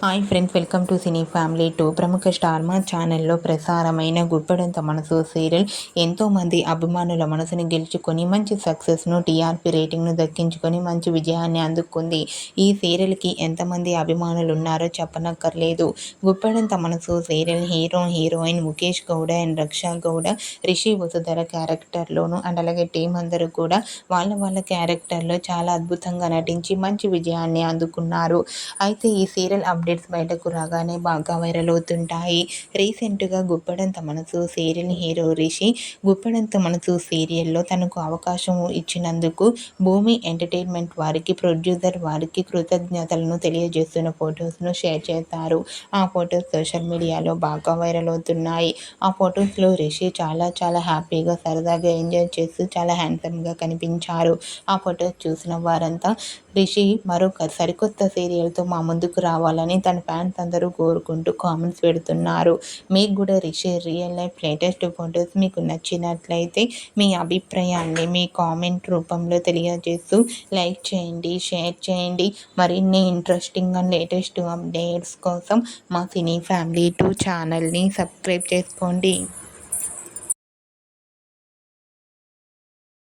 Hi friends welcome to cine family two. ప్రముఖ star Maa ఛానల్లో ప్రసారమైన గుప్పెడంత మనసు సీరియల్ ఎంతోమంది అభిమానుల మనసుని గెలుచుకొని మంచి సక్సెస్ను టీఆర్పీ రేటింగ్ను దక్కించుకొని మంచి విజయాన్ని అందుకుంది. ఈ సీరియల్కి ఎంతమంది అభిమానులు ఉన్నారో చెప్పనక్కర్లేదు. గుప్పెడంత మనసు serial hero heroine Mukesh Gowda and Raksha Gowda Rishi Vasudhara క్యారెక్టర్లోను and అలాగే టీం అందరూ కూడా వాళ్ళ వాళ్ళ క్యారెక్టర్లో చాలా అద్భుతంగా నటించి మంచి విజయాన్ని అందుకున్నారు. అయితే ఈ సీరియల్ అప్డేట్స్ బయటకు రాగానే బాగా వైరల్ అవుతుంటాయి. రీసెంట్గా గుప్పడంత మనసు సీరియల్ హీరో రిషి గుప్పడంత మనసు సీరియల్లో తనకు అవకాశం ఇచ్చినందుకు భూమి ఎంటర్టైన్మెంట్ వారికి ప్రొడ్యూసర్ వారికి కృతజ్ఞతలను తెలియజేస్తున్న ఫొటోస్ను షేర్ చేస్తారు. ఆ ఫొటోస్ సోషల్ మీడియాలో బాగా వైరల్ అవుతున్నాయి. ఆ ఫొటోస్లో రిషి చాలా చాలా హ్యాపీగా సరదాగా ఎంజాయ్ చేస్తూ చాలా హ్యాండ్సమ్గా కనిపించారు. ఆ ఫొటోస్ చూసిన వారంతా రిషి మరొక సరికొత్త సీరియల్తో మా ముందుకు రావాలని అని తన ఫ్యాన్స్ అందరూ కోరుకుంటూ కామెంట్స్ పెడుతున్నారు. మీకు కూడా Rishi real life latest photos మీకు నచ్చినట్లయితే మీ అభిప్రాయాన్ని మీ కామెంట్ రూపంలో తెలియజేస్తూ లైక్ చేయండి షేర్ చేయండి. మరిన్ని ఇంట్రెస్టింగ్ అండ్ లేటెస్ట్ అప్డేట్స్ కోసం మా సినీ ఫ్యామిలీ టూ ఛానల్ని సబ్స్క్రైబ్ చేసుకోండి.